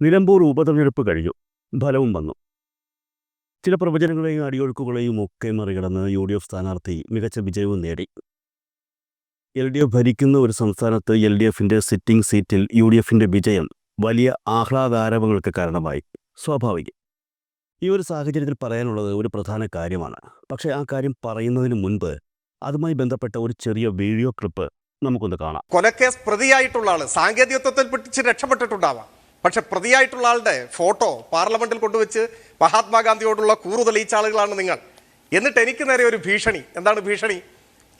നിലമ്പൂർ ഉപതെരഞ്ഞെടുപ്പ് കഴിഞ്ഞു. ഫലവും വന്നു. ചില പ്രവചനങ്ങളെയും അടിയൊഴുക്കുകളെയും ഒക്കെ മറികടന്ന് യു ഡി എഫ് സ്ഥാനാർത്ഥി മികച്ച വിജയവും നേടി. എൽ ഡി എഫ് ഭരിക്കുന്ന ഒരു സംസ്ഥാനത്ത് എൽ ഡി എഫിന്റെ സിറ്റിംഗ് സീറ്റിൽ യു ഡി എഫിന്റെ വിജയം വലിയ ആഹ്ലാദാരവങ്ങൾക്ക് കാരണമായി. സ്വാഭാവികം. ഈ ഒരു സാഹചര്യത്തിൽ പറയാനുള്ളത് ഒരു പ്രധാന കാര്യമാണ്. പക്ഷേ ആ കാര്യം പറയുന്നതിന് മുൻപ് അതുമായി ബന്ധപ്പെട്ട ഒരു ചെറിയ വീഡിയോ ക്ലിപ്പ് നമുക്കൊന്ന് കാണാം. കൊലക്കേസ് പ്രതിയായിട്ടുള്ള ആൾ സാങ്കേതികത്വത്തിൽ പിടിച്ച് രക്ഷപ്പെട്ടിട്ടുണ്ടാവാം. പക്ഷെ പ്രതിയായിട്ടുള്ള ആളുടെ ഫോട്ടോ പാർലമെന്റിൽ കൊണ്ടുവച്ച് മഹാത്മാഗാന്ധിയോടുള്ള കൂറു തെളിയിച്ച ആളുകളാണ് നിങ്ങൾ. എന്നിട്ട് എനിക്ക് നേരെ ഒരു ഭീഷണി. എന്താണ് ഭീഷണി?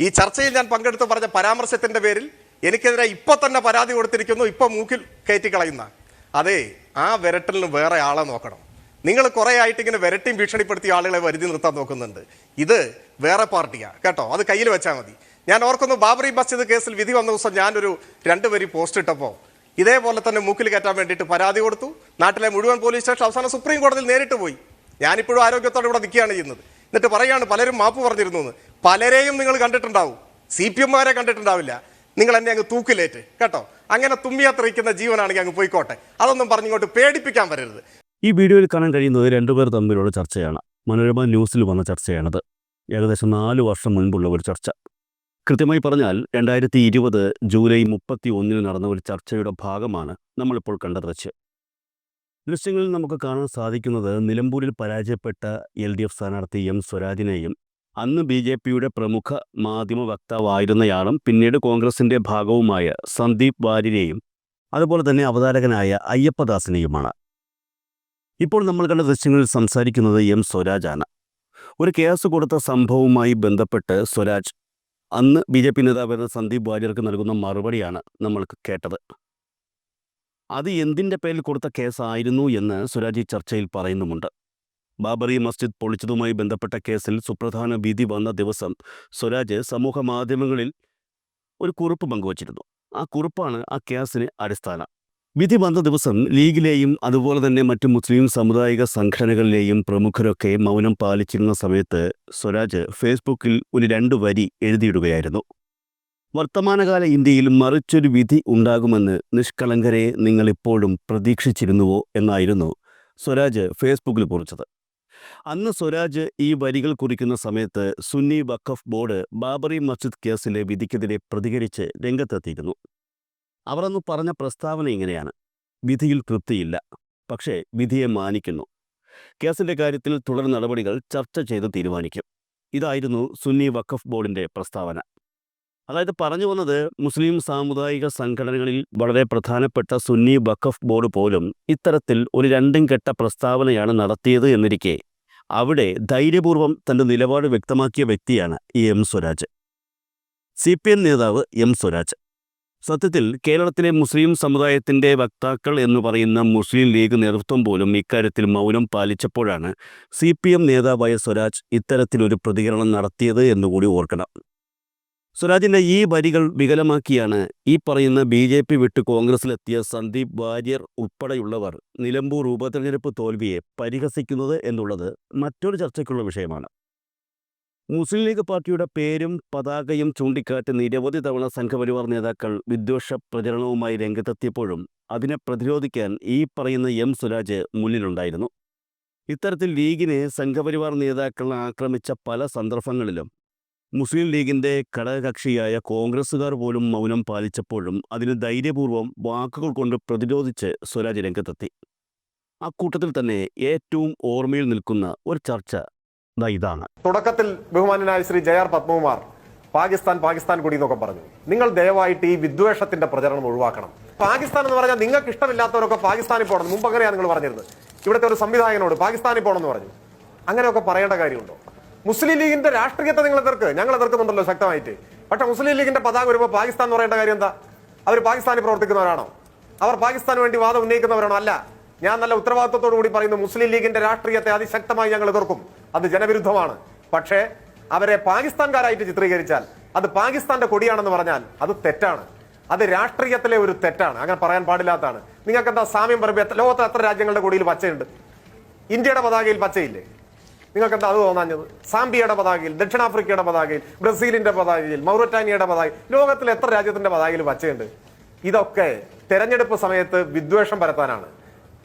ഈ ചർച്ചയിൽ ഞാൻ പങ്കെടുത്ത് പറഞ്ഞ പരാമർശത്തിന്റെ പേരിൽ എനിക്കെതിരെ ഇപ്പൊ തന്നെ പരാതി കൊടുത്തിരിക്കുന്നു ഇപ്പൊ മൂക്കിൽ കയറ്റി കളയുന്ന. അതെ ആ വിരട്ടലിന് വേറെ ആളെ നോക്കണം. നിങ്ങൾ കുറെ ആയിട്ട് ഇങ്ങനെ വിരട്ടിയും ഭീഷണിപ്പെടുത്തിയ ആളുകളെ വരുതി നിർത്താൻ നോക്കുന്നുണ്ട്. ഇത് വേറെ പാർട്ടിയാ കേട്ടോ? അത് കയ്യിൽ വെച്ചാൽ മതി. ഞാൻ ഓർക്കുന്നു ബാബറി മസ്ജിദ് കേസിൽ വിധി വന്ന ദിവസം ഞാനൊരു രണ്ട് വരി പോസ്റ്റ് ഇട്ടപ്പോൾ ഇതേപോലെ തന്നെ മൂക്കിൽ കയറ്റാൻ വേണ്ടിയിട്ട് പരാതി കൊടുത്തു. നാട്ടിലെ മുഴുവൻ പോലീസ് സ്റ്റേഷൻ അവസാനം സുപ്രീം കോടതിയിൽ നേരിട്ട് പോയി. ഞാനിപ്പോഴും ആരോഗ്യത്തോടെ ഇവിടെ നിൽക്കുകയാണ് ചെയ്യുന്നത്. എന്നിട്ട് പറയുകയാണ് പലരും മാപ്പ് പറഞ്ഞിരുന്നു എന്ന് പലരെയും നിങ്ങൾ കണ്ടിട്ടുണ്ടാവും. സി പി എംമാരെ കണ്ടിട്ടുണ്ടാവില്ല. നിങ്ങൾ എന്നെ അങ്ങ് തൂക്കിലേറ്റ്. കേട്ടോ? അങ്ങനെ തുമ്മിയത്രയിക്കുന്ന ജീവനാണെങ്കിൽ അങ്ങ് പോയിക്കോട്ടെ. അതൊന്നും പറഞ്ഞിങ്ങോട്ട് പേടിപ്പിക്കാൻ വരരുത്. ഈ വീഡിയോയിൽ കാണാൻ കഴിയുന്നത് രണ്ടുപേർ തമ്മിലുള്ള ചർച്ചയാണ്. മനോരമ ന്യൂസിൽ വന്ന ചർച്ചയാണത്. ഏകദേശം നാല് വർഷം മുൻപുള്ള ഒരു ചർച്ച. കൃത്യമായി പറഞ്ഞാൽ രണ്ടായിരത്തി ഇരുപത് ജൂലൈ മുപ്പത്തി ഒന്നിന് നടന്ന ഒരു ചർച്ചയുടെ ഭാഗമാണ് നമ്മളിപ്പോൾ കണ്ട ദൃശ്യം ദൃശ്യങ്ങളിൽ നമുക്ക് കാണാൻ സാധിക്കുന്നത് നിലമ്പൂരിൽ പരാജയപ്പെട്ട എൽ ഡി എഫ് സ്ഥാനാർത്ഥി എം സ്വരാജിനെയും അന്ന് ബി ജെ പിയുടെ പ്രമുഖ മാധ്യമ വക്താവായിരുന്നയാളും പിന്നീട് കോൺഗ്രസിന്റെ ഭാഗവുമായ സന്ദീപ് വാര്യരെയും അതുപോലെ തന്നെ അവതാരകനായ അയ്യപ്പദാസിനെയുമാണ്. ഇപ്പോൾ നമ്മൾ കണ്ട ദൃശ്യങ്ങളിൽ സംസാരിക്കുന്നത് എം സ്വരാജാണ്. ഒരു കേസ് കൊടുത്ത സംഭവവുമായി ബന്ധപ്പെട്ട് സ്വരാജ് അന്ന് ബി ജെ പി നേതാവായിരുന്ന സന്ദീപ് വാര്യർക്ക് നൽകുന്ന മറുപടിയാണ് നമ്മൾ കേട്ടത്. അത് എന്തിന്റെ പേരിൽ കൊടുത്ത കേസായിരുന്നു എന്ന് സ്വരാജ് ചർച്ചയിൽ പറയുന്നുമുണ്ട്. ബാബറി മസ്ജിദ് പൊളിച്ചതുമായി ബന്ധപ്പെട്ട കേസിൽ സുപ്രധാന വിധി വന്ന ദിവസം സ്വരാജ് സമൂഹ മാധ്യമങ്ങളിൽ ഒരു കുറിപ്പ് പങ്കുവച്ചിരുന്നു. ആ കുറിപ്പാണ് ആ കേസിന് അടിസ്ഥാനം. വിധി വന്ന ദിവസം ലീഗിലെയും അതുപോലെ തന്നെ മറ്റു മുസ്ലിം സാമുദായിക സംഘടനകളിലെയും പ്രമുഖരൊക്കെ മൗനം പാലിച്ചിരുന്ന സമയത്ത് സ്വരാജ് ഫേസ്ബുക്കിൽ ഒരു രണ്ടു വരി എഴുതിയിടുകയായിരുന്നു. വർത്തമാനകാല ഇന്ത്യയിൽ മറിച്ചൊരു വിധി ഉണ്ടാകുമെന്ന് നിഷ്കളങ്കരെ നിങ്ങൾ ഇപ്പോഴും പ്രതീക്ഷിച്ചിരുന്നുവോ? എന്നായിരുന്നു സ്വരാജ് ഫേസ്ബുക്കിൽ കുറിച്ചത്. അന്ന് സ്വരാജ് ഈ വരികൾ കുറിക്കുന്ന സമയത്ത് സുന്നി വഖഫ് ബോർഡ് ബാബറി മസ്ജിദ് കേസിലെ വിധിക്കെതിരെ പ്രതികരിച്ച് രംഗത്തെത്തിയിരുന്നു. അവർ അന്ന് പറഞ്ഞ പ്രസ്താവന ഇങ്ങനെയാണ്. വിധിയിൽ തൃപ്തിയില്ല. പക്ഷേ വിധിയെ മാനിക്കുന്നു. കേസിന്റെ കാര്യത്തിൽ തുടർ നടപടികൾ ചർച്ച ചെയ്ത് തീരുമാനിക്കും. ഇതായിരുന്നു സുന്നി വഖഫ് ബോർഡിന്റെ പ്രസ്താവന. അതായത് പറഞ്ഞു വന്നത് മുസ്ലിം സാമുദായിക സംഘടനകളിൽ വളരെ പ്രധാനപ്പെട്ട സുന്നി വഖഫ് ബോർഡ് പോലും ഇത്തരത്തിൽ ഒരു രണ്ടും കെട്ട പ്രസ്താവനയാണ് നടത്തിയത് എന്നിരിക്കെ അവിടെ ധൈര്യപൂർവം തന്റെ നിലപാട് വ്യക്തമാക്കിയ വ്യക്തിയാണ് ഈ M Swaraj. C P M നേതാവ് എം സ്വരാജ്. സത്യത്തിൽ കേരളത്തിലെ മുസ്ലിം സമുദായത്തിന്റെ വക്താക്കൾ എന്ന് പറയുന്ന മുസ്ലിം ലീഗ് നേതൃത്വം പോലും ഇക്കാര്യത്തിൽ മൗനം പാലിച്ചപ്പോഴാണ് സി പി എം നേതാവായ സ്വരാജ് ഇത്തരത്തിലൊരു പ്രതികരണം നടത്തിയത് എന്നുകൂടി ഓർക്കണം. സ്വരാജിന്റെ ഈ വരികൾ വികലമാക്കിയാണ് ഈ പറയുന്ന ബി ജെ പി വിട്ട് കോൺഗ്രസിലെത്തിയ സന്ദീപ് വാര്യർ ഉൾപ്പെടെയുള്ളവർ നിലമ്പൂർ ഉപതെരഞ്ഞെടുപ്പ് തോൽവിയെ പരിഹസിക്കുന്നത് എന്നുള്ളത് മറ്റൊരു ചർച്ചയ്ക്കുള്ള വിഷയമാണ്. മുസ്ലിം ലീഗ് പാർട്ടിയുടെ പേരും പതാകയും ചൂണ്ടിക്കാട്ടി നിരവധി തവണ സംഘപരിവാർ നേതാക്കൾ വിദ്വേഷ പ്രചരണവുമായി രംഗത്തെത്തിയപ്പോഴും അതിനെ പ്രതിരോധിക്കാൻ ഈ പറയുന്ന എം സുരാജ് മുന്നിലുണ്ടായിരുന്നു. ഇത്തരത്തിൽ ലീഗിനെ സംഘപരിവാർ നേതാക്കൾ ആക്രമിച്ച പല സന്ദർഭങ്ങളിലും മുസ്ലിം ലീഗിന്റെ ഘടകകക്ഷിയായ കോൺഗ്രസ്സുകാർ പോലും മൗനം പാലിച്ചപ്പോഴും അതിന് ധൈര്യപൂർവം വാക്കുകൾ കൊണ്ട് പ്രതിരോധിച്ച് സ്വരാജ് രംഗത്തെത്തി. അക്കൂട്ടത്തിൽ തന്നെ ഏറ്റവും ഓർമ്മയിൽ നിൽക്കുന്ന ഒരു ചർച്ച ഇതാണ്. തുടക്കത്തിൽ ബഹുമാനനായ ശ്രീ ജയ ആർ പത്മകുമാർ പാകിസ്ഥാൻ പാകിസ്ഥാൻ കൂടി എന്നൊക്കെ പറഞ്ഞു. നിങ്ങൾ ദയവായിട്ട് ഈ വിദ്വേഷത്തിന്റെ പ്രചരണം ഒഴിവാക്കണം. പാകിസ്ഥാൻ എന്ന് പറഞ്ഞാൽ നിങ്ങൾക്ക് ഇഷ്ടമില്ലാത്തവരൊക്കെ പാകിസ്ഥാനിൽ പോകണം. മുമ്പ് അങ്ങനെയാണ് നിങ്ങൾ പറഞ്ഞിരുന്നത്. ഇവിടുത്തെ ഒരു സംവിധായകനോട് പാകിസ്ഥാനിൽ പോകണമെന്ന് പറഞ്ഞു. അങ്ങനെയൊക്കെ പറയേണ്ട കാര്യമുണ്ടോ? മുസ്ലിം ലീഗിന്റെ രാഷ്ട്രീയത്തെ നിങ്ങൾ എതിർക്ക്. ഞങ്ങൾ എതിർക്കുന്നുണ്ടല്ലോ ശക്തമായിട്ട്. പക്ഷെ മുസ്ലിം ലീഗിന്റെ പതാക വരുമ്പോൾ പാകിസ്ഥാൻ എന്ന് പറയേണ്ട കാര്യം എന്താ? അവർ പാകിസ്ഥാനിൽ പ്രവർത്തിക്കുന്നവരാണോ? അവർ പാകിസ്ഥാന് വേണ്ടി വാദം ഉന്നയിക്കുന്നവരാണോ? അല്ല. ഞാൻ നല്ല ഉത്തരവാദിത്വത്തോടു കൂടി പറയുന്നു മുസ്ലിം ലീഗിന്റെ രാഷ്ട്രീയത്തെ അതിശക്തമായി ഞങ്ങൾ എതിർക്കും. അത് ജനവിരുദ്ധമാണ്. പക്ഷേ അവരെ പാകിസ്ഥാൻകാരായിട്ട് ചിത്രീകരിച്ചാൽ അത് പാകിസ്ഥാന്റെ കൊടിയാണെന്ന് പറഞ്ഞാൽ അത് തെറ്റാണ്. അത് രാഷ്ട്രീയത്തിലെ ഒരു തെറ്റാണ്. അങ്ങനെ പറയാൻ പാടില്ലാത്തതാണ്. നിങ്ങൾക്ക് എന്താ സാമ്യം പറയുമ്പോൾ ലോകത്ത് എത്ര രാജ്യങ്ങളുടെ കൊടിയിൽ പച്ചയുണ്ട്? ഇന്ത്യയുടെ പതാകയിൽ പച്ചയില്ലേ? നിങ്ങൾക്ക് എന്താ അത് തോന്നാഞ്ഞത്? സാംബിയയുടെ പതാകയിൽ ദക്ഷിണാഫ്രിക്കയുടെ പതാകയിൽ ബ്രസീലിന്റെ പതാകയിൽ മൗററ്റാനിയയുടെ പതാകയിൽ ലോകത്തിലെ എത്ര രാജ്യത്തിന്റെ പതാകയിൽ പച്ചയുണ്ട്? ഇതൊക്കെ തെരഞ്ഞെടുപ്പ് സമയത്ത് വിദ്വേഷം പരത്താനാണ്.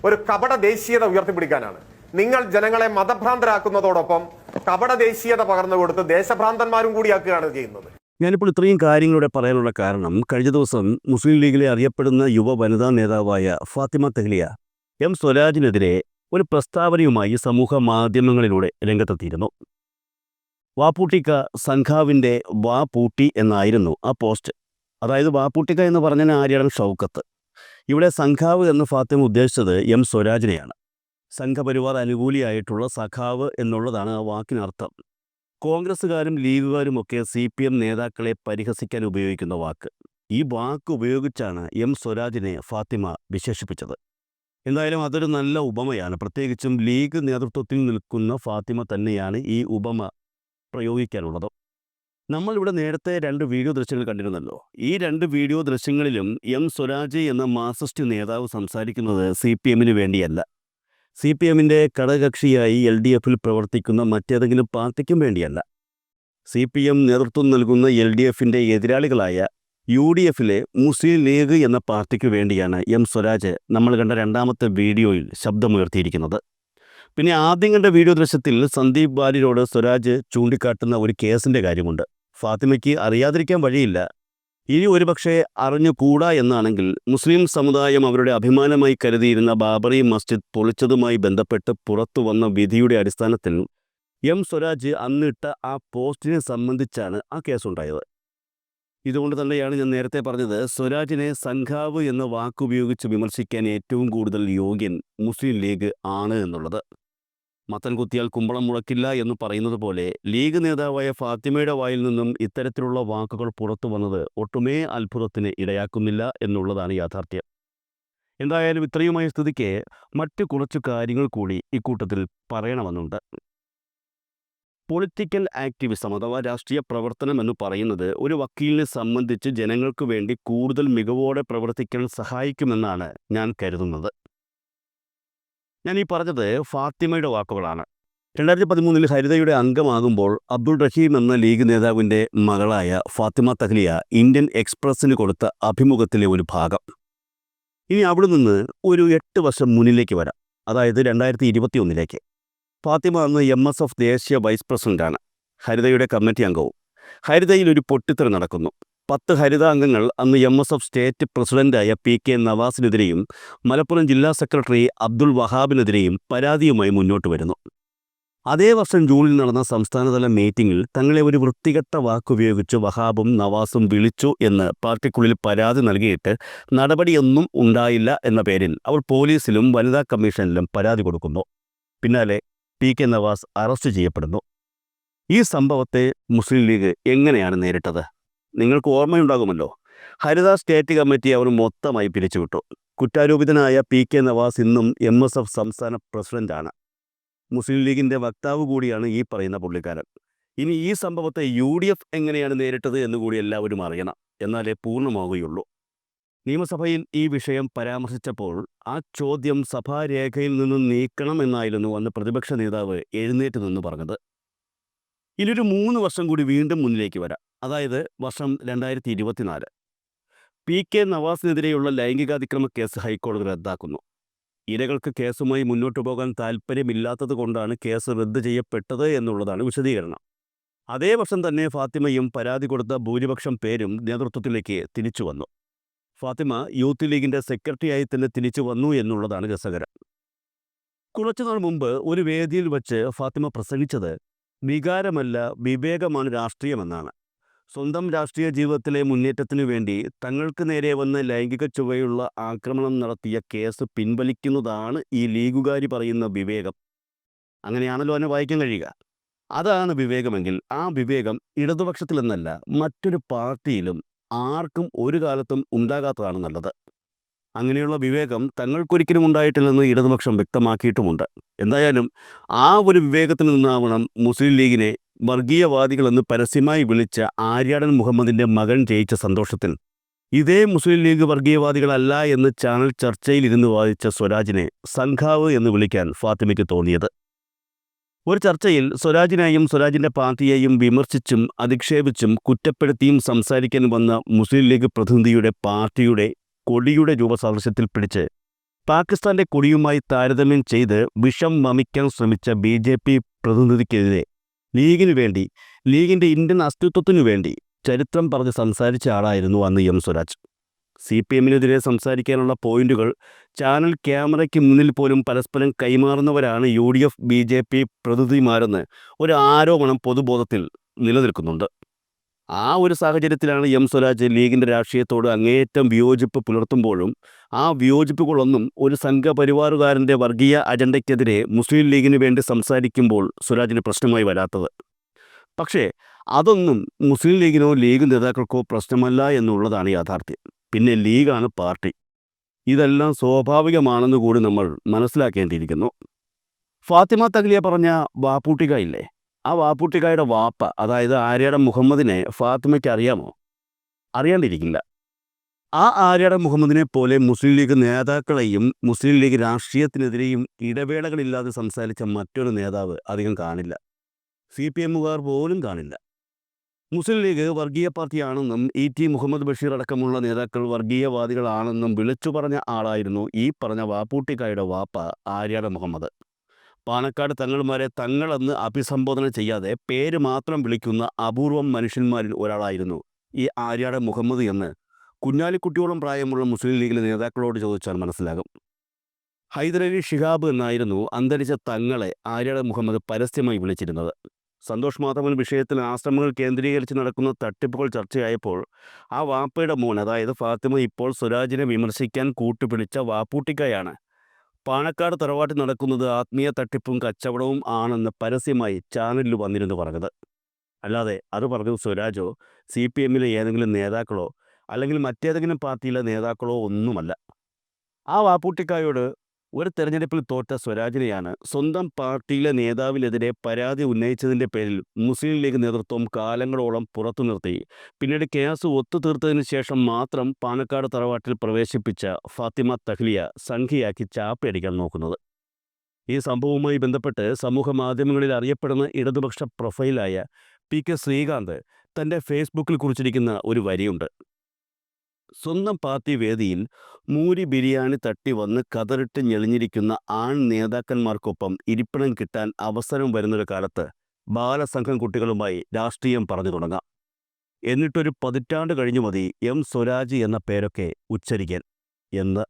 ഒരു കപട ദേശീയത ഉയർത്തിപ്പിടിക്കാനാണ്. നിങ്ങൾ ജനങ്ങളെ മതഭ്രാന്തരാക്കുന്നതോടൊപ്പം കപട ദേശീയത പകർന്നു കൊടുത്ത് ദേശഭ്രാന്തന്മാരും കൂടിയാക്കുകയാണ് ചെയ്യുന്നത്. ഞാനിപ്പോൾ ഇത്രയും കാര്യങ്ങളുടെ പറയാനുള്ള കാരണം കഴിഞ്ഞ ദിവസം മുസ്ലിം ലീഗിലെ അറിയപ്പെടുന്ന യുവ വനിതാ നേതാവായ ഫാത്തിമ തെഹ്ലിയ എം സ്വരാജിനെതിരെ ഒരു പ്രസ്താവനയുമായി സമൂഹ മാധ്യമങ്ങളിലൂടെ രംഗത്തെത്തിയിരുന്നു. വാപ്പൂട്ടിക്ക സംഘാവിന്റെ വാ പൂട്ടി എന്നായിരുന്നു ആ പോസ്റ്റ്. അതായത് വാപ്പൂട്ടിക്ക എന്ന് പറഞ്ഞാൽ ആര്യാണ് ഷൗക്കത്ത്. ഇവിടെ സംഘാവ് എന്ന് ഫാത്തിമ ഉദ്ദേശിച്ചത് എം സ്വരാജിനെയാണ്. സംഘപരിവാർ അനുകൂലിയായിട്ടുള്ള സഖാവ് എന്നുള്ളതാണ് ആ വാക്കിനർത്ഥം. കോൺഗ്രസ്സുകാരും ലീഗുകാരുമൊക്കെ സി പി എം നേതാക്കളെ പരിഹസിക്കാൻ ഉപയോഗിക്കുന്ന വാക്ക്. ഈ വാക്ക് ഉപയോഗിച്ചാണ് എം സ്വരാജിനെ ഫാത്തിമ വിശേഷിപ്പിച്ചത്. എന്തായാലും അതൊരു നല്ല ഉപമയാണ്. പ്രത്യേകിച്ചും ലീഗ് നേതൃത്വത്തിൽ നിൽക്കുന്ന ഫാത്തിമ തന്നെയാണ് ഈ ഉപമ പ്രയോഗിക്കാനുള്ളത്. നമ്മളിവിടെ നേരത്തെ രണ്ട് വീഡിയോ ദൃശ്യങ്ങൾ കണ്ടിരുന്നല്ലോ. ഈ രണ്ട് വീഡിയോ ദൃശ്യങ്ങളിലും എം സ്വരാജ് എന്ന മാർസിസ്റ്റ് നേതാവ് സംസാരിക്കുന്നത് സി പി എമ്മിന് വേണ്ടിയല്ല. സി പി എമ്മിന്റെ ഘടകകക്ഷിയായി എൽ ഡി എഫിൽ പ്രവർത്തിക്കുന്ന മറ്റേതെങ്കിലും പാർട്ടിക്കും വേണ്ടിയല്ല. സി പി എം നേതൃത്വം നൽകുന്ന എൽ ഡി എഫിന്റെ എതിരാളികളായ യു ഡി എഫിലെ മുസ്ലിം ലീഗ് എന്ന പാർട്ടിക്ക് വേണ്ടിയാണ് എം സ്വരാജ് നമ്മൾ കണ്ട രണ്ടാമത്തെ വീഡിയോയിൽ ശബ്ദമുയർത്തിയിരിക്കുന്നത്. പിന്നെ ആദ്യം കണ്ട വീഡിയോ ദൃശ്യത്തിൽ സന്ദീപ് ബാലിനോട് സ്വരാജ് ചൂണ്ടിക്കാട്ടുന്ന ഒരു കേസിന്റെ കാര്യമുണ്ട്. ഫാത്തിമയ്ക്ക് അറിയാതിരിക്കാൻ വഴിയില്ല. ഇനി ഒരുപക്ഷെ അറിഞ്ഞുകൂടാ എന്നാണെങ്കിൽ മുസ്ലിം സമുദായം അവരുടെ അഭിമാനമായി കരുതിയിരുന്ന ബാബറി മസ്ജിദ് പൊളിച്ചതുമായി ബന്ധപ്പെട്ട് പുറത്തു വന്ന വിധിയുടെ അടിസ്ഥാനത്തിൽ എം സ്വരാജ് അന്നിട്ട ആ പോസ്റ്റിനെ സംബന്ധിച്ചാണ് ആ കേസുണ്ടായത്. ഇതുകൊണ്ട് തന്നെയാണ് ഞാൻ നേരത്തെ പറഞ്ഞത് സ്വരാജിനെ സംഘാവ് എന്ന വാക്കുപയോഗിച്ച് വിമർശിക്കാൻ ഏറ്റവും കൂടുതൽ യോഗ്യൻ മുസ്ലിം ലീഗ് ആണ് എന്നുള്ളത്. മത്തൻ കുത്തിയാൽ കുമ്പളം മുഴക്കില്ല എന്ന് പറയുന്നത് പോലെ ലീഗ് നേതാവായ ഫാത്തിമയുടെ വായിൽ നിന്നും ഇത്തരത്തിലുള്ള വാക്കുകൾ പുറത്തു വന്നത് ഒട്ടുമേ അത്ഭുതത്തിന് ഇടയാക്കുന്നില്ല എന്നുള്ളതാണ് യാഥാർത്ഥ്യം. എന്തായാലും ഇത്രയുമായ സ്ഥിതിക്ക് മറ്റു കുറച്ചു കാര്യങ്ങൾ കൂടി ഇക്കൂട്ടത്തിൽ പറയണമെന്നുണ്ട്. പൊളിറ്റിക്കൽ ആക്ടിവിസം അഥവാ രാഷ്ട്രീയ പ്രവർത്തനം എന്ന് പറയുന്നത് ഒരു വക്കീലിനെ സംബന്ധിച്ച് ജനങ്ങൾക്ക് വേണ്ടി കൂടുതൽ മികവോടെ പ്രവർത്തിക്കാൻ സഹായിക്കുമെന്നാണ് ഞാൻ കരുതുന്നത്. ഞാൻ ഈ പറഞ്ഞത് ഫാത്തിമയുടെ വാക്കുകളാണ്. രണ്ടായിരത്തി പതിമൂന്നിൽ ഹരിതയുടെ അംഗമാകുമ്പോൾ അബ്ദുൾ റഹീം എന്ന ലീഗ് നേതാവിന്റെ മകളായ ഫാത്തിമ തഹ്ലിയ ഇന്ത്യൻ എക്സ്പ്രസ്സിന് കൊടുത്ത അഭിമുഖത്തിലെ ഒരു ഭാഗം. ഇനി അവിടെ നിന്ന് ഒരു എട്ട് വർഷം മുന്നിലേക്ക് വരാം. അതായത് രണ്ടായിരത്തി ഇരുപത്തി ഒന്നിലേക്ക് ഫാത്തിമ അന്ന് എം എസ് എഫ് ദേശീയ വൈസ് പ്രസിഡന്റാണ്. ഹരിതയുടെ കമ്മിറ്റി അംഗവും. ഹരിതയിൽ ഒരു പൊട്ടിത്തെറി നടക്കുന്നു. പത്ത് ഹരിത അംഗങ്ങൾ അന്ന് എം എസ് എഫ് സ്റ്റേറ്റ് പ്രസിഡന്റായ പി കെ നവാസിനെതിരെയും മലപ്പുറം ജില്ലാ സെക്രട്ടറി അബ്ദുൾ വഹാബിനെതിരെയും പരാതിയുമായി മുന്നോട്ട് വരുന്നു. അതേ വർഷം ജൂണിൽ നടന്ന സംസ്ഥാനതല മീറ്റിംഗിൽ തങ്ങളെ ഒരു വൃത്തികെട്ട വാക്കുപയോഗിച്ച് വഹാബും നവാസും വിളിച്ചു എന്ന് പാർട്ടിക്കുള്ളിൽ പരാതി നൽകിയിട്ട് നടപടിയൊന്നും ഉണ്ടായില്ല എന്ന പേരിൽ അവൾ പോലീസിലും വനിതാ കമ്മീഷനിലും പരാതി കൊടുക്കുന്നു. പിന്നാലെ പി കെ നവാസ് അറസ്റ്റ് ചെയ്യപ്പെടുന്നു. ഈ സംഭവത്തെ മുസ്ലിം ലീഗ് എങ്ങനെയാണ് നേരിട്ടത്? നിങ്ങൾക്ക് ഓർമ്മയുണ്ടാകുമല്ലോ. ഹരിത സ്റ്റേറ്റ് കമ്മിറ്റി അവർ മൊത്തമായി പിരിച്ചുവിട്ടു. കുറ്റാരോപിതനായ പി കെ നവാസ് ഇന്നും എം എസ് എഫ് സംസ്ഥാന പ്രസിഡന്റാണ്. മുസ്ലിം ലീഗിന്റെ വക്താവ് കൂടിയാണ് ഈ പറയുന്ന പുള്ളിക്കാരൻ. ഇനി ഈ സംഭവത്തെ യു ഡി എഫ് എങ്ങനെയാണ് നേരിട്ടത് എന്നുകൂടി എല്ലാവരും അറിയണം. എന്നാലേ പൂർണമാവുകയുള്ളൂ. നിയമസഭയിൽ ഈ വിഷയം പരാമർശിച്ചപ്പോൾ ആ ചോദ്യം സഭാരേഖയിൽ നിന്ന് നീക്കണം എന്നായിരുന്നു അന്ന് പ്രതിപക്ഷ നേതാവ് എഴുന്നേറ്റ് നിന്ന് പറഞ്ഞത്. ഇനിയൊരു മൂന്ന് വർഷം കൂടി വീണ്ടും മുന്നിലേക്ക് വരാം. അതായത് വർഷം രണ്ടായിരത്തി ഇരുപത്തിനാല് പി കെ നവാസിനെതിരെയുള്ള ലൈംഗികാതിക്രമ കേസ് ഹൈക്കോടതി റദ്ദാക്കുന്നു. ഇരകൾക്ക് കേസുമായി മുന്നോട്ടു പോകാൻ താൽപ്പര്യമില്ലാത്തത് കൊണ്ടാണ് കേസ് റദ്ദ് ചെയ്യപ്പെട്ടത് എന്നുള്ളതാണ് വിശദീകരണം. അതേ വർഷം തന്നെ ഫാത്തിമയും പരാതി കൊടുത്ത ഭൂരിപക്ഷം പേരും നേതൃത്വത്തിലേക്ക് തിരിച്ചു വന്നു ഫാത്തിമ യൂത്ത് ലീഗിന്റെ സെക്രട്ടറിയായി തന്നെ തിരിച്ചു വന്നു എന്നുള്ളതാണ് രസകരം. കുറച്ചുനാൾ മുമ്പ് ഒരു വേദിയിൽ വച്ച് ഫാത്തിമ പ്രസംഗിച്ചത് വികാരമല്ല വിവേകമാണ് രാഷ്ട്രീയമെന്നാണ്. സ്വന്തം രാഷ്ട്രീയ ജീവിതത്തിലെ മുന്നേറ്റത്തിനു വേണ്ടി തങ്ങൾക്ക് നേരെ വന്ന് ലൈംഗിക ചുവയുള്ള ആക്രമണം നടത്തിയ കേസ് പിൻവലിക്കുന്നതാണ് ഈ ലീഗുകാരി പറയുന്ന വിവേകം. അങ്ങനെയാണല്ലോ എന്നെ വായിക്കാൻ കഴിയുക. അതാണ് വിവേകമെങ്കിൽ ആ വിവേകം ഇടതുപക്ഷത്തിലെന്നല്ല മറ്റൊരു പാർട്ടിയിലും ആർക്കും ഒരു കാലത്തും ഉണ്ടാകാത്തതാണ് നല്ലത്. അങ്ങനെയുള്ള വിവേകം തങ്ങൾക്കൊരിക്കലും ഉണ്ടായിട്ടില്ലെന്ന് ഇടതുപക്ഷം വ്യക്തമാക്കിയിട്ടുമുണ്ട്. എന്തായാലും ആ ഒരു വിവേകത്തിൽ നിന്നാവണം മുസ്ലിം ലീഗിനെ വർഗീയവാദികളെന്ന് പരസ്യമായി വിളിച്ച ആര്യാടൻ മുഹമ്മദിന്റെ മകൻ ജയിച്ച സന്തോഷത്തിൽ. ഇതേ മുസ്ലിം ലീഗ് വർഗീയവാദികളല്ല എന്ന് ചാനൽ ചർച്ചയിൽ ഇരുന്ന് വാദിച്ച സ്വരാജിനെ സംഘാവ് എന്ന് വിളിക്കാൻ ഫാത്തിമയ്ക്ക് തോന്നിയത്. ഒരു ചർച്ചയിൽ സ്വരാജിനെയും സ്വരാജിന്റെ പാർട്ടിയെയും വിമർശിച്ചും അധിക്ഷേപിച്ചും കുറ്റപ്പെടുത്തിയും സംസാരിക്കാൻ വന്ന മുസ്ലിം ലീഗ് പ്രതിനിധിയുടെ പാർട്ടിയുടെ കൊടിയുടെ രൂപസാദൃശ്യത്തിൽ പിടിച്ച് പാകിസ്ഥാന്റെ കൊടിയുമായി താരതമ്യം ചെയ്ത് വിഷം വമിക്കാൻ ശ്രമിച്ച ബി ജെ പി പ്രതിനിധിക്കെതിരെ ലീഗിനു വേണ്ടി ലീഗിന്റെ ഇന്ത്യൻ അസ്തിത്വത്തിനു വേണ്ടി ചരിത്രം പറഞ്ഞ് സംസാരിച്ച ആളായിരുന്നു അന്ന് എം സ്വരാജ്. സി പി എമ്മിനെതിരെ സംസാരിക്കാനുള്ള പോയിന്റുകൾ ചാനൽ ക്യാമറയ്ക്ക് മുന്നിൽ പോലും പരസ്പരം കൈമാറുന്നവരാണ് U D F B J P പ്രതിനിധിമാരെന്ന് ഒരു ആരോപണം പൊതുബോധത്തിൽ നിലനിൽക്കുന്നുണ്ട്. ആ ഒരു സാഹചര്യത്തിലാണ് എം സ്വരാജ് ലീഗിന്റെ രാഷ്ട്രീയത്തോട് അങ്ങേയറ്റം വിയോജിപ്പ് പുലർത്തുമ്പോഴും ആ വിയോജിപ്പുകളൊന്നും ഒരു സംഘപരിവാറുകാരന്റെ വർഗീയ അജണ്ടയ്ക്കെതിരെ മുസ്ലിം ലീഗിന് വേണ്ടി സംസാരിക്കുമ്പോൾ സ്വരാജിന് പ്രശ്നമായി വരാത്തത്. പക്ഷേ അതൊന്നും മുസ്ലിം ലീഗിനോ ലീഗ് നേതാക്കൾക്കോ പ്രശ്നമല്ല എന്നുള്ളതാണ് യാഥാർത്ഥ്യം. പിന്നെ ലീഗാണ് പാർട്ടി. ഇതെല്ലാം സ്വാഭാവികമാണെന്ന് കൂടി നമ്മൾ മനസ്സിലാക്കേണ്ടിയിരിക്കുന്നു. ഫാത്തിമ തഗ്ലിയ പറഞ്ഞ വാപ്പൂട്ടിക ഇല്ലേ? ആ വാപ്പൂട്ടിക്കായുടെ വാപ്പ അതായത് ആര്യയുടെ മുഹമ്മദിനെ ഫാത്തിമയ്ക്ക് അറിയാമോ? അറിയാണ്ടിരിക്കില്ല. ആ ആര്യയുടെ മുഹമ്മദിനെ പോലെ മുസ്ലിം ലീഗ് നേതാക്കളെയും മുസ്ലിം ലീഗ് രാഷ്ട്രീയത്തിനെതിരെയും ഇടവേളകളില്ലാതെ സംസാരിച്ച മറ്റൊരു നേതാവ് അധികം കാണില്ല. സി പി എമ്മുകാർ പോലും കാണില്ല. മുസ്ലിം ലീഗ് വർഗീയ പാർട്ടിയാണെന്നും ഇ ടി മുഹമ്മദ് ബഷീർ അടക്കമുള്ള നേതാക്കൾ വർഗീയവാദികളാണെന്നും വിളിച്ചു പറഞ്ഞ ആളായിരുന്നു ഈ പറഞ്ഞ വാപ്പൂട്ടിക്കായുടെ വാപ്പ ആര്യാട മുഹമ്മദ്. പാണക്കാട് തങ്ങൾമാരെ തങ്ങളെന്ന് അഭിസംബോധന ചെയ്യാതെ പേര് മാത്രം വിളിക്കുന്ന അപൂർവം മനുഷ്യന്മാരിൽ ഒരാളായിരുന്നു ഈ ആര്യാട് മുഹമ്മദ് എന്ന്. കുഞ്ഞാലിക്കുട്ടിയോളം പ്രായമുള്ള മുസ്ലിം ലീഗിലെ നേതാക്കളോട് ചോദിച്ചാൽ മനസ്സിലാകും. ഹൈദരലി ഷിഹാബ് എന്നായിരുന്നു അന്തരിച്ച തങ്ങളെ ആര്യാട് മുഹമ്മദ് പരസ്യമായി വിളിച്ചിരുന്നത്. സന്തോഷ് മാധവൻ വിഷയത്തിൽ ആശ്രമങ്ങൾ കേന്ദ്രീകരിച്ച് നടക്കുന്ന തട്ടിപ്പുകൾ ചർച്ചയായപ്പോൾ ആ വാപ്പയുടെ മോൻ അതായത് ഫാത്തിമ ഇപ്പോൾ സ്വരാജിനെ വിമർശിക്കാൻ കൂട്ടുപിടിച്ച വാപ്പൂട്ടിക്കായാണ്. പാണക്കാട് തറവാട്ടിൽ നടക്കുന്നത് ആത്മീയ തട്ടിപ്പും കച്ചവടവും ആണെന്ന് പരസ്യമായി ചാനലിൽ വന്നിരുന്നു പറഞ്ഞത്. അല്ലാതെ അത് പറഞ്ഞത് സ്വരാജോ സി പി എമ്മിലെ ഏതെങ്കിലും നേതാക്കളോ അല്ലെങ്കിൽ മറ്റേതെങ്കിലും പാർട്ടിയിലെ നേതാക്കളോ ഒന്നുമല്ല. ആ വാപ്പൂട്ടിക്കായോട് ഒരു തെരഞ്ഞെടുപ്പിൽ തോറ്റ സ്വരാജിനെയാണ് സ്വന്തം പാർട്ടിയിലെ നേതാവിനെതിരെ പരാതി ഉന്നയിച്ചതിന്റെ പേരിൽ മുസ്ലിം ലീഗ് നേതൃത്വം കാലങ്ങളോളം പുറത്തു നിർത്തി. പിന്നീട് കേസ് ഒത്തുതീർത്തതിന് ശേഷം മാത്രം പാലക്കാട് തറവാട്ടിൽ പ്രവേശിപ്പിച്ച ഫാത്തിമ തഹ്ലിയ സംഖ്യയാക്കി ചാപ്പയടിക്കാൻ നോക്കുന്നത്. ഈ സംഭവവുമായി ബന്ധപ്പെട്ട് സമൂഹ മാധ്യമങ്ങളിൽ അറിയപ്പെടുന്ന ഇടതുപക്ഷ പ്രൊഫൈലായ പി കെ ശ്രീകാന്ത് തന്റെ ഫേസ്ബുക്കിൽ കുറിച്ചിരിക്കുന്ന ഒരു വരിയുണ്ട്. സ്വന്തം പാർട്ടി വേദിയിൽ മൂരി ബിരിയാണി തട്ടി വന്ന് കതറിട്ട് ഞെളിഞ്ഞിരിക്കുന്ന ആൺ നേതാക്കന്മാർക്കൊപ്പം ഇരിപ്പിടം കിട്ടാൻ അവസരം വരുന്നൊരു കാലത്ത് ബാലസംഘം കുട്ടികളുമായി രാഷ്ട്രീയം പറഞ്ഞു തുടങ്ങാം. എന്നിട്ടൊരു പതിറ്റാണ്ട് കഴിഞ്ഞു മതി എം സ്വരാജ് എന്ന പേരൊക്കെ ഉച്ചരിക്കാൻ എന്ന്.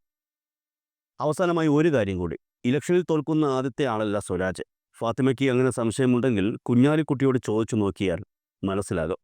അവസാനമായി ഒരു കാര്യം കൂടി. ഇലക്ഷനിൽ തോൽക്കുന്ന ആദ്യത്തെ ആളല്ല സ്വരാജ്. ഫാത്തിമയ്ക്ക് അങ്ങനെ സംശയമുണ്ടെങ്കിൽ കുഞ്ഞാലിക്കുട്ടിയോട് ചോദിച്ചു നോക്കിയാൽ മനസ്സിലാകും.